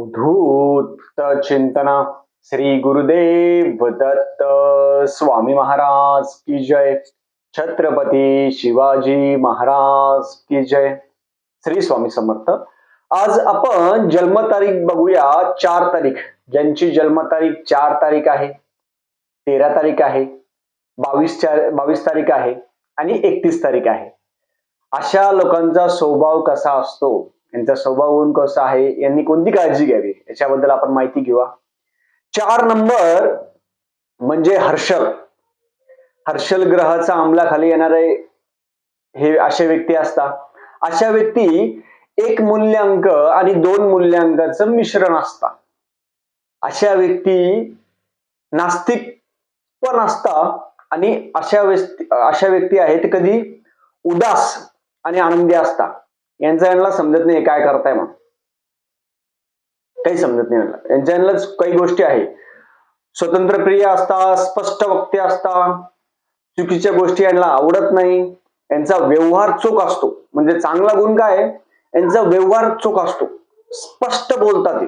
अवधूत चिंतना श्री गुरुदेव दत्त स्वामी महाराज की जय। छत्रपती शिवाजी महाराज की जय। श्री स्वामी समर्थ। आज आपण जन्मतारीख बघूया चार तारीख। ज्यांची जन्मतारीख चार तारीख आहे तेरा तारीख आहे बावीस चार बावीस तारीख आहे आणि एकतीस तारीख आहे। अशा लोकांचा स्वभाव कसा असतो? यांचा स्वभाव गुण कसा आहे यांनी कोणती काळजी घ्यावी? याच्याबद्दल आपण माहिती घेऊया. चार नंबर म्हणजे हर्षल. हर्षल ग्रहाचा अंमलाखाली येणारे हे असे व्यक्ती असतात. अशा व्यक्ती एक मूल्यांक आणि दोन मूल्यांकाचं मिश्रण असतात. अशा व्यक्ती नास्तिक पण असतात आणि अशा व्यक्ती अशा व्यक्ती आहेत कधी उदास आणि आनंदी असतात. यांचा यांना समजत नाही काय करताय मग काही समजत नाही यांना. यांच्या यांनाच काही गोष्टी आहे. स्वतंत्र प्रिय असतात स्पष्ट वक्ते असतात चुकीच्या गोष्टी यांना आवडत नाही यांचा व्यवहार चोख असतो. म्हणजे चांगला गुण काय यांचा व्यवहार चोख असतो. स्पष्ट बोलतात ते.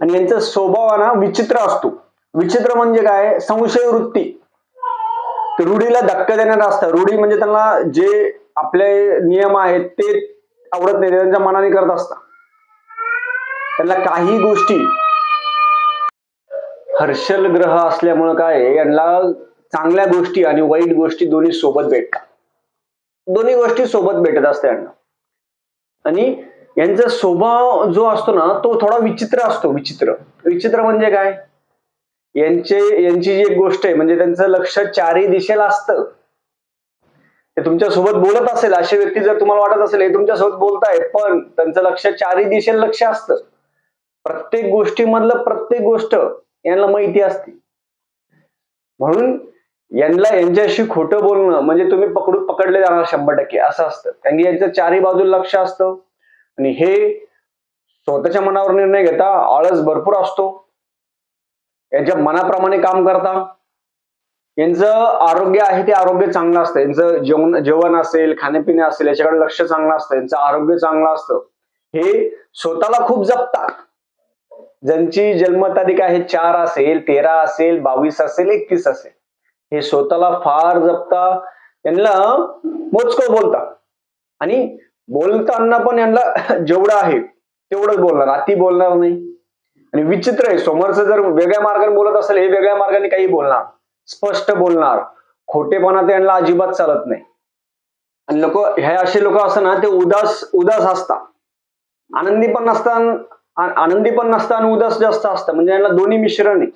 आणि यांचा स्वभाव ना विचित्र असतो. विचित्र म्हणजे काय? संशय वृत्ती. रूढीला धक्का देणारा असतं रूढी म्हणजे त्यांना जे आपले नियम आहेत ते आवडत नाही त्यांच्या मनाने करत असता त्यांना काही गोष्टी हर्षल ग्रह असल्यामुळे काय यांना चांगल्या गोष्टी आणि वाईट गोष्टी दोन्ही सोबत भेटतात. दोन्ही गोष्टी सोबत भेटत असते यांना. आणि यांचा स्वभाव जो असतो ना तो थोडा विचित्र असतो विचित्र. विचित्र म्हणजे काय? यांचे यांची जी एक गोष्ट आहे म्हणजे त्यांचं लक्ष चारही दिशेला असतं. हे तुमच्यासोबत बोलत असेल अशी व्यक्ती जर तुम्हाला वाटत असेल हे तुमच्यासोबत बोलताय पण त्यांचं लक्ष चारही दिशेने लक्ष असतं. प्रत्येक गोष्टीमधलं प्रत्येक गोष्ट यांना माहिती असते. म्हणून यांना यांच्याशी खोटं बोलणं म्हणजे तुम्ही पकडून पकडले जाणार शंभर टक्के असं असतं. कारण की यांचं चारही बाजूला लक्ष असतं. आणि हे स्वतःच्या मनावर निर्णय घेता आळस भरपूर असतो. यांच्या मनाप्रमाणे काम करता. यांचं आरोग्य आहे ते आरोग्य चांगलं असतं. यांचं जेवण जेवण असेल खाण्यापिणे असेल याच्याकडे लक्ष चांगलं असतं. यांचं आरोग्य चांगलं असतं. हे स्वतःला खूप जपतात. ज्यांची जन्मतारीख आहे चार असेल तेरा असेल बावीस असेल एकतीस असेल. हे स्वतःला फार जपता यांना मोजकं बोलता आणि बोलताना पण यांना जेवढं आहे तेवढंच बोलणार. अति बोलणार नाही. आणि विचित्र आहे. समोरचं जर वेगळ्या मार्गाने बोलत असेल हे वेगळ्या मार्गाने काही बोलणार. स्पष्ट बोलणार. खोटेपणा त्यांना अजिबात चालत नाही. आणि लोक हे असे लोक असं ना ते उदास उदास असतात. आनंदी पण नसतात आनंदी पण नसतं आणि उदास जास्त असतं म्हणजे यांना दोन्ही मिश्रण आहे.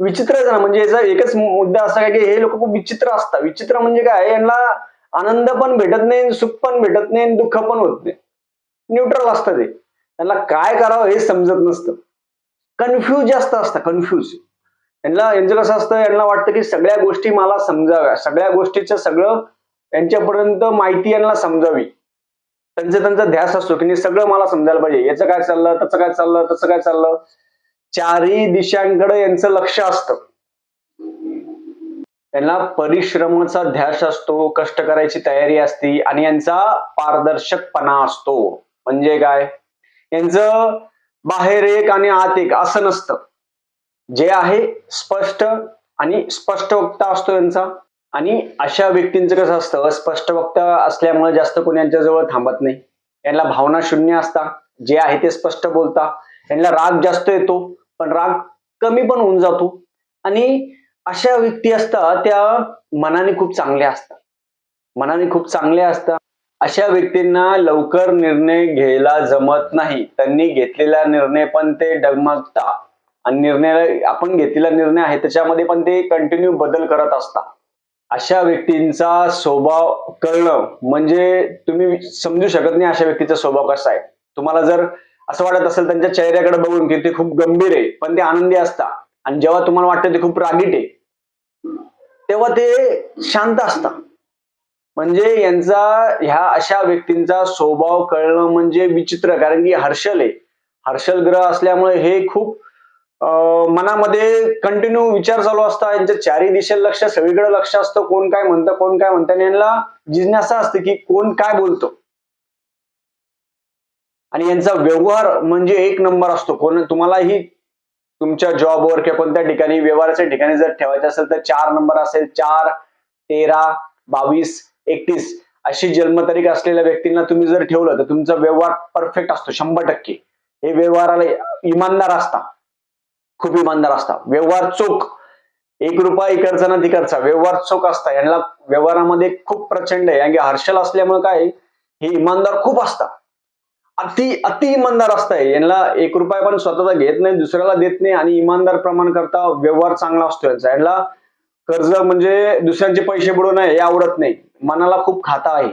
विचित्र ना म्हणजे याचा एकच मुद्दा असा आहे की हे लोक खूप विचित्र असतात. विचित्र म्हणजे काय? यांना आनंद पण भेटत नाही सुख पण भेटत नाही आणि दुःख पण होत नाही. न्यूट्रल असतं ते. त्यांना काय करावं हे समजत नसतं. कन्फ्यूज जास्त असतं कन्फ्यूज. यांना यांचं कसं असतं यांना वाटतं की सगळ्या गोष्टी मला समजाव्या. सगळ्या गोष्टीचं सगळं यांच्यापर्यंत माहिती यांना समजावी. त्यांचं त्यांचा ध्यास असतो की सगळं मला समजायला पाहिजे. याचं काय चाललं तसं काय चाललं तसं काय चाललं? चारही दिशांकडे यांचं लक्ष असतं. त्यांना परिश्रमाचा ध्यास असतो कष्ट करायची तयारी असते आणि यांचा पारदर्शकपणा असतो. म्हणजे काय? यांचं बाहेर एक आणि आत एक असं नसतं. जे आहे स्पष्ट आणि स्पष्ट वक्ता असतो यांचा. आणि अशा व्यक्तींचं कसं असतं? स्पष्ट वक्ता असल्यामुळे जास्त कोणी यांच्या जवळ थांबत नाही. यांना भावना शून्य असतात जे आहे ते स्पष्ट बोलता. यांना राग जास्त येतो. पण राग कमी पण होऊन जातो. आणि अशा व्यक्ती असतात त्या मनाने खूप चांगल्या असतात. मनाने खूप चांगल्या असतात. अशा व्यक्तींना लवकर निर्णय घ्यायला जमत नाही. त्यांनी घेतलेला निर्णय पण ते डगमगता. आणि निर्णय आपण घेतलेला निर्णय आहे त्याच्यामध्ये पण ते कंटिन्यू बदल करत असतात. अशा व्यक्तींचा स्वभाव कळणं म्हणजे तुम्ही समजू शकत नाही अशा व्यक्तीचा स्वभाव कसा आहे. तुम्हाला जर असं वाटत असेल त्यांच्या चेहऱ्याकडे बघून की ते खूप गंभीर आहे पण ते आनंदी असतात. आणि जेव्हा तुम्हाला वाटतं ते खूप रागीट आहे तेव्हा ते शांत असतात. म्हणजे यांचा ह्या अशा व्यक्तींचा स्वभाव कळणं म्हणजे विचित्र कारण की हर्षल आहे. हर्षल ग्रह असल्यामुळे हे खूप मनामध्ये कंटिन्यू विचार चालू असतात यांच्या चारी दिशेला लक्ष सगळीकडे लक्ष असतं. कोण काय म्हणतं कोण काय म्हणतं. आणि यांना जिज्ञासा असते की कोण काय बोलतो. आणि यांचा व्यवहार म्हणजे एक नंबर असतो. कोण तुम्हालाही तुमच्या जॉबवर किंवा कोणत्या ठिकाणी व्यवहाराच्या ठिकाणी जर ठेवायचे असेल तर चार नंबर असेल. चार तेरा बावीस एकतीस अशी जन्मतारीख असलेल्या व्यक्तींना तुम्ही जर ठेवलं तर तुमचा व्यवहार परफेक्ट असतो. शंभर टक्के. हे व्यवहाराला इमानदार असता. खूप इमानदार असता. व्यवहार चोख. एक रुपया इकडचा ना तिकडचा. व्यवहार चोख असता. यांना व्यवहारामध्ये खूप प्रचंड आहे. आणि हर्षल असल्यामुळे काय हे इमानदार खूप असतात अति अति इमानदार असताय यांना एक रुपया पण स्वतःचा घेत नाही दुसऱ्याला देत नाही आणि इमानदार प्रमाण करता व्यवहार चांगला असतो यांचा. यांना कर्ज म्हणजे दुसऱ्यांचे पैसे बुडवणं हे आवडत नाही. मनाला खूप खाता आहे.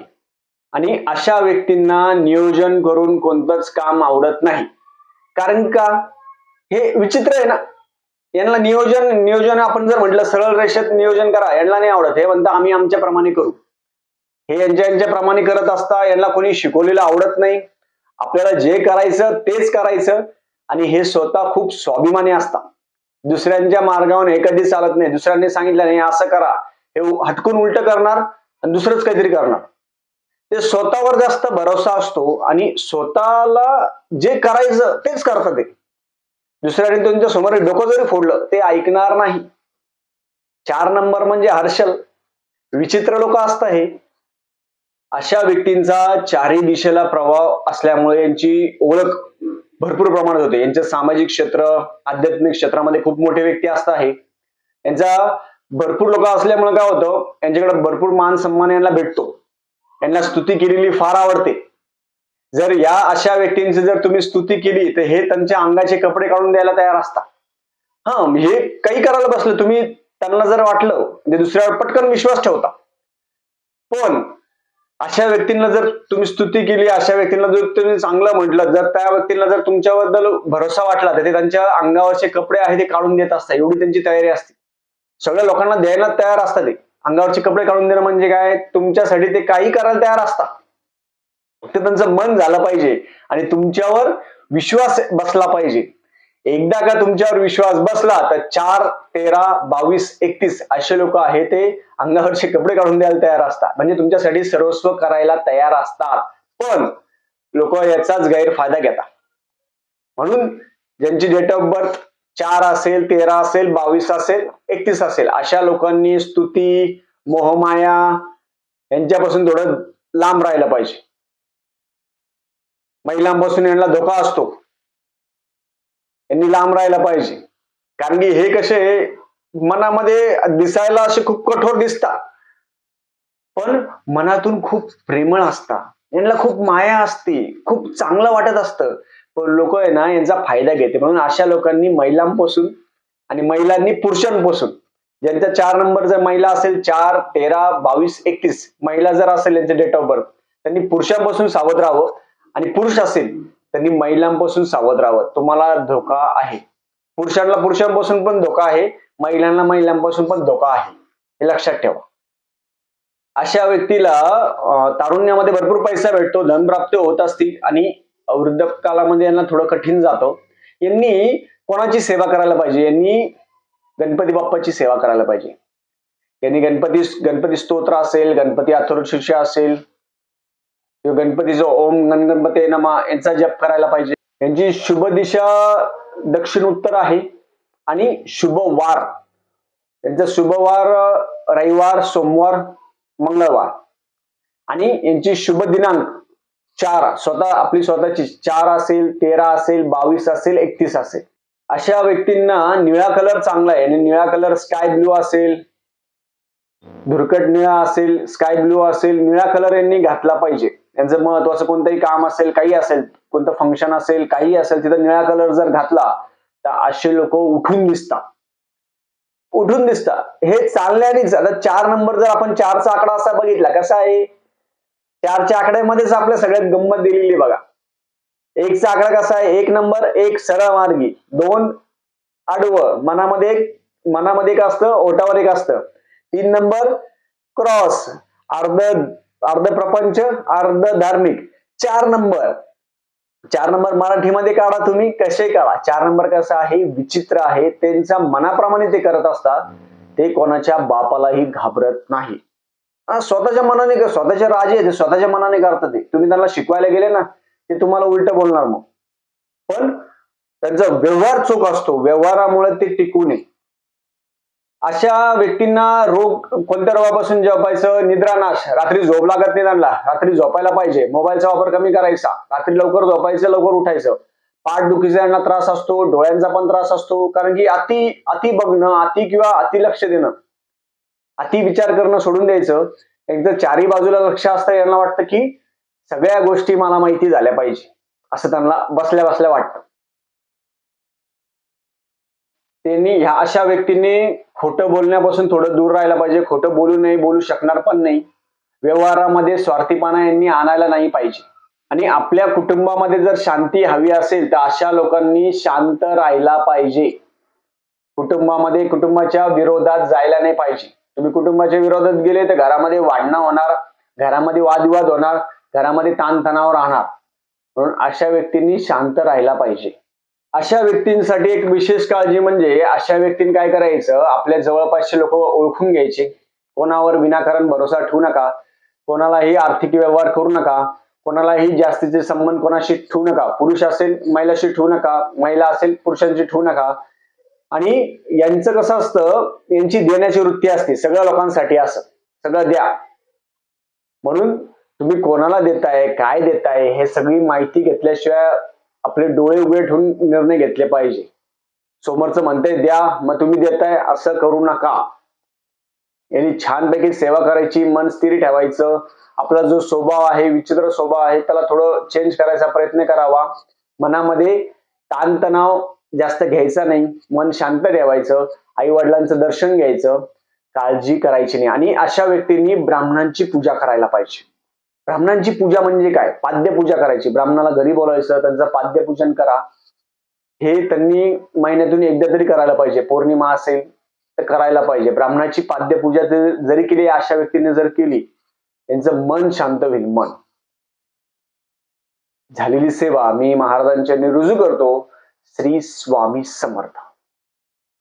आणि अशा व्यक्तींना नियोजन करून कोणतंच काम आवडत नाही. कारण का? हे विचित्र आहे ना. यांना नियोजन नियोजन आपण जर म्हटलं सरळ रेषेत नियोजन करा यांना नाही आवडत. हे म्हणता आम्ही आमच्या प्रमाणे करू. हे यांच्या यांच्या प्रमाणे करत असता यांना कोणी शिकवलेलं आवडत नाही. आपल्याला जे करायचं तेच करायचं. आणि हे स्वतः खूप स्वाभिमानी असतात दुसऱ्यांच्या मार्गावर हे कधी चालत नाही. दुसऱ्यांनी सांगितलं नाही असं करा. हे हटकून उलट करणार आणि दुसरंच काहीतरी करणार. ते स्वतःवर जास्त भरोसा असतो आणि स्वतःला जे करायचं तेच करतात ते. दुसऱ्याने तुमच्यासमोर डोकं जरी फोडलं ते ऐकणार नाही. चार नंबर म्हणजे हर्षल. विचित्र लोक असतात हे. अशा व्यक्तींचा चारही दिशेला प्रभाव असल्यामुळे यांची ओळख भरपूर प्रमाणात होते. यांचे सामाजिक क्षेत्र आध्यात्मिक क्षेत्रामध्ये खूप मोठे व्यक्ती असत आहे यांचा भरपूर लोक असल्यामुळे काय होतं यांच्याकडे भरपूर मान सन्मान यांना भेटतो. यांना स्तुती केलेली फार आवडते. जर या अशा व्यक्तींची जर तुम्ही स्तुती केली तर हे त्यांच्या अंगाचे कपडे काढून द्यायला तयार असतात. हा हे काही करायला बसलं तुम्ही त्यांना जर वाटलं म्हणजे दुसऱ्यावर पटकन विश्वास ठेवता. पण अशा व्यक्तींना जर तुम्ही स्तुती केली अशा व्यक्तींना जर तुम्ही चांगलं म्हटलं जर त्या व्यक्तींना जर तुमच्याबद्दल भरोसा वाटला तर ते त्यांच्या अंगावरचे कपडे आहे ते काढून देत असतात. एवढी त्यांची तयारी असते. सगळ्या लोकांना द्यायला तयार असतात ते. अंगावरचे कपडे काढून देणं म्हणजे काय? तुमच्यासाठी ते काही करायला तयार असतात. फक्त त्यांचं मन झालं पाहिजे आणि तुमच्यावर विश्वास बसला पाहिजे. एकदा का तुमच्यावर विश्वास बसला तर चार तेरा बावीस एकतीस असे लोक आहे ते अंगावरचे कपडे काढून द्यायला तयार असतात. म्हणजे तुमच्यासाठी सर्वस्व करायला तयार असतात. पण लोक याचाच गैरफायदा घेतात. म्हणून ज्यांची डेट ऑफ बर्थ चार असेल तेरा असेल बावीस असेल एकतीस असेल अशा लोकांनी स्तुती मोहमाया यांच्यापासून थोडं लांब राहायला पाहिजे. महिलांपासून यांना धोका असतो. यांनी लांब राहायला पाहिजे. कारण की हे कसे मनामध्ये दिसायला असे खूप कठोर दिसतात. पण मनातून खूप प्रेमळ असतात. यांना खूप माया असते. खूप चांगलं वाटत असतं. पण लोक आहे ना यांचा फायदा घेते. म्हणून अशा लोकांनी महिलांपासून आणि महिलांनी पुरुषांपासून ज्यांचा चार नंबर जर महिला असेल चार तेरा बावीस एकतीस महिला जर असेल यांचे डेट ऑफ बर्थ त्यांनी पुरुषांपासून सावध राहावं. आणि पुरुष असेल त्यांनी महिलांपासून सावध राहावं. तुम्हाला धोका आहे. पुरुषांना पुरुषांपासून पण धोका आहे महिलांना महिलांपासून पण धोका आहे. हे लक्षात ठेवा. अशा व्यक्तीला तारुण्यामध्ये भरपूर पैसा भेटतो धनप्राप्ती होत असती आणि वृद्धकालामध्ये यांना थोडं कठीण जातं. यांनी कोणाची सेवा करायला पाहिजे? यांनी गणपती बाप्पाची सेवा करायला पाहिजे. यांनी गणपती गणपती स्तोत्र असेल गणपती अथर्वशीर्ष असेल किंवा गणपतीचं ओम गणगणपती नमा यांचा जप करायला पाहिजे. यांची शुभ दिशा दक्षिण उत्तर आहे आणि शुभ वार. यांचा शुभ वार रविवार सोमवार मंगळवार. आणि यांची शुभ दिनांक चार. स्वतः आपली स्वतःची चार असेल तेरा असेल बावीस असेल एकतीस असेल. अशा व्यक्तींना निळा कलर चांगला आहे. आणि निळा कलर स्काय ब्लू असेल धुरकट निळा असेल स्काय ब्ल्यू असेल निळा कलर यांनी घातला पाहिजे. त्यांचं महत्वाचं कोणतंही काम असेल काही असेल कोणतं फंक्शन असेल काही असेल तिथं निळा कलर जर घातला तर असे लोक उठून दिसतात. उठून दिसतात. हे चालण्यानेच आता चार नंबर जर आपण चारचा आकडा असा बघितला कसा आहे? चारच्या आकड्यामध्येच आपल्या सगळ्यात गंमत दिलेली बघा. एकचा आकडा कसा आहे? एक नंबर एक सरळ मार्गी. दोन आडवं. मनामध्ये एक मनामध्ये एक असतं ओटावर एक असतं. तीन नंबर क्रॉस अर्ध अर्ध प्रपंच अर्ध धार्मिक. चार नंबर. चार नंबर मराठीमध्ये काढा तुम्ही कसे काढा? चार नंबर कसं आहे? विचित्र आहे. त्यांच्या मनाप्रमाणे ते करत असतात. ते कोणाच्या बापालाही घाबरत नाही. स्वतःच्या मनाने कर- स्वतःचे राजे ते स्वतःच्या मनाने करतात ते. तुम्ही त्यांना शिकवायला गेले ना ते तुम्हाला उलट बोलणार मग. पण त्यांचा व्यवहार चूक असतो. व्यवहारामुळे ते टिकू नये. अशा व्यक्तींना रोग कोणत्या रोगापासून जपायचं? निद्रानाश. रात्री झोप लागत नाही त्यांना. रात्री झोपायला पाहिजे. मोबाईलचा वापर कमी करायचा. रात्री लवकर झोपायचं लवकर उठायचं. पाठदुखीचा यांना त्रास असतो डोळ्यांचा पण त्रास असतो. कारण की अति अति बघणं अति किंवा अति लक्ष देणं अति विचार करणं सोडून द्यायचं. एकदा चारी बाजूला लक्ष असतं यांना वाटतं की सगळ्या गोष्टी मला माहिती झाल्या पाहिजे. असं त्यांना बसल्या बसल्या वाटतं. त्यांनी ह्या अशा व्यक्तींनी खोटं बोलण्यापासून थोडं दूर राहायला पाहिजे. खोटं बोलू नाही बोलू शकणार पण नाही. व्यवहारामध्ये स्वार्थीपणा यांनी आणायला नाही पाहिजे. आणि आपल्या कुटुंबामध्ये जर शांती हवी असेल तर अशा लोकांनी शांत राहायला पाहिजे. कुटुंबामध्ये कुटुंबाच्या विरोधात जायला नाही पाहिजे. तुम्ही कुटुंबाच्या विरोधात गेले तर घरामध्ये वाढणं होणार घरामध्ये वादविवाद होणार घरामध्ये ताणतणाव राहणार. म्हणून अशा व्यक्तींनी शांत राहायला पाहिजे. अशा व्यक्तींसाठी एक विशेष काळजी म्हणजे अशा व्यक्तींनी काय करायचं? आपल्या जवळपासचे लोक ओळखून घ्यायचे. कोणावर विनाकारण भरोसा ठेवू नका. कोणालाही आर्थिक व्यवहार करू नका. कोणालाही जास्तीचे संबंध कोणाशी ठेवू नका. पुरुष असेल महिलाशी ठेवू नका. महिला असेल पुरुषांशी ठेवू नका. आणि यांचं कसं असतं? यांची देण्याची वृत्ती असते. सगळ्या लोकांसाठी असं. सगळं द्या. म्हणून तुम्ही कोणाला देताय? काय देताय? हे सगळी माहिती घेतल्याशिवाय आपले डोळे उघडे ठेवून निर्णय घेतले पाहिजे. समोरचं म्हणते द्या मग तुम्ही देताय असं करू नका. यांनी छानपैकी सेवा करायची मन स्थिर ठेवायचं. आपला जो स्वभाव आहे विचित्र स्वभाव आहे त्याला थोडं चेंज करायचा प्रयत्न करावा. मनामध्ये ताणतणाव जास्त घ्यायचा नाही. मन शांत ठेवायचं. आई वडिलांचं दर्शन घ्यायचं. काळजी करायची नाही. आणि अशा व्यक्तींनी ब्राह्मणांची पूजा करायला पाहिजे. ब्राह्मणांची पूजा म्हणजे काय? पाद्यपूजा करायची. ब्राह्मणाला घरी बोलायचं त्यांचं पाद्यपूजन करा. हे त्यांनी महिन्यातून एकदा तरी करायला पाहिजे. पौर्णिमा असेल तर करायला पाहिजे. ब्राह्मणाची पाद्यपूजा जरी केली अशा व्यक्तीने जर केली त्यांचं मन शांत होईल मन. झालेली सेवा मी महाराजांच्या रुजू करतो. श्री स्वामी समर्थ.